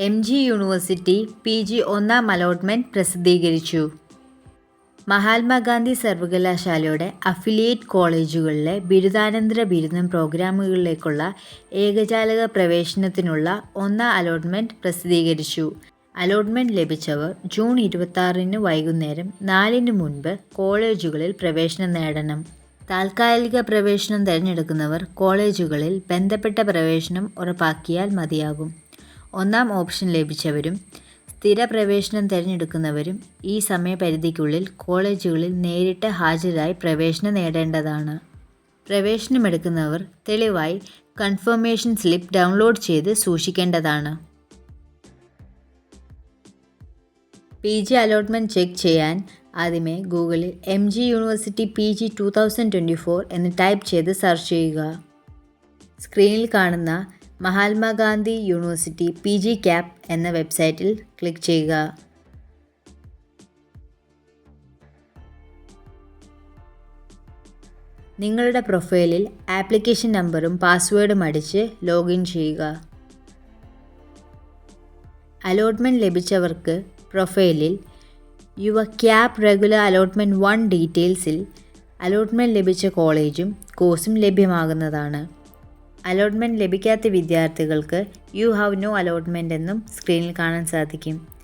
M G university P G ഒന്നാം allotment പ്രസിദ്ധീകരിച്ചു. മഹാത്മാഗാന്ധി സർവകലാശാലയുടെ അഫിലിയേറ്റ് കോളേജുകളിലെ ബിരുദാനന്തര ബിരുദം പ്രോഗ്രാമുകളിലേക്കുള്ള ഏകജാലക പ്രവേശനത്തിനുള്ള ഒന്നാം അലോട്ട്മെന്റ് പ്രസിദ്ധീകരിച്ചു. അലോട്ട്മെന്റ് ലഭിച്ചവർ ജൂൺ ഇരുപത്തിയാറിന് വൈകുന്നേരം നാലിന് മുൻപ് കോളേജുകളിൽ പ്രവേശനം നേടണം. താൽക്കാലിക പ്രവേശനം തിരഞ്ഞെടുക്കുന്നവർ കോളേജുകളിൽ ബന്ധപ്പെട്ട പ്രവേശനം ഉറപ്പാക്കിയാൽ മതിയാകും. ഒന്നാം ഓപ്ഷൻ ലഭിച്ചവരും സ്ഥിര പ്രവേശനം തിരഞ്ഞെടുക്കുന്നവരും ഈ സമയപരിധിക്കുള്ളിൽ കോളേജുകളിൽ നേരിട്ട് ഹാജരായി പ്രവേശനം നേടേണ്ടതാണ്. പ്രവേശനമെടുക്കുന്നവർ തെളിവായി കൺഫർമേഷൻ സ്ലിപ്പ് ഡൗൺലോഡ് ചെയ്ത് സൂക്ഷിക്കേണ്ടതാണ്. പി ജി അലോട്ട്മെന്റ് ചെക്ക് ചെയ്യാൻ ആദ്യമേ ഗൂഗിളിൽ M G university P G two thousand twenty four എന്ന് ടൈപ്പ് ചെയ്ത് സെർച്ച് ചെയ്യുക. സ്ക്രീനിൽ കാണുന്ന Mahatma Gandhi university P G cap എന്ന വെബ്സൈറ്റിൽ ക്ലിക്ക് ചെയ്യുക. നിങ്ങളുടെ പ്രൊഫൈലിൽ ആപ്ലിക്കേഷൻ നമ്പറും പാസ്വേഡും അടിച്ച് ലോഗിൻ ചെയ്യുക. അലോട്ട്മെന്റ് ലഭിച്ചവർക്ക് പ്രൊഫൈലിൽ യുവ ക്യാപ് റെഗുലർ അലോട്ട്മെന്റ് വൺ ഡീറ്റെയിൽസിൽ അലോട്ട്മെന്റ് ലഭിച്ച കോളേജും കോഴ്സും ലഭ്യമാകുന്നതാണ്. അലോട്ട്മെന്റ് ലഭിക്കാത്ത വിദ്യാർത്ഥികൾക്ക് യു ഹാവ് നോ അലോട്ട്മെന്റ് എന്നും സ്ക്രീനിൽ കാണാൻ സാധിക്കും.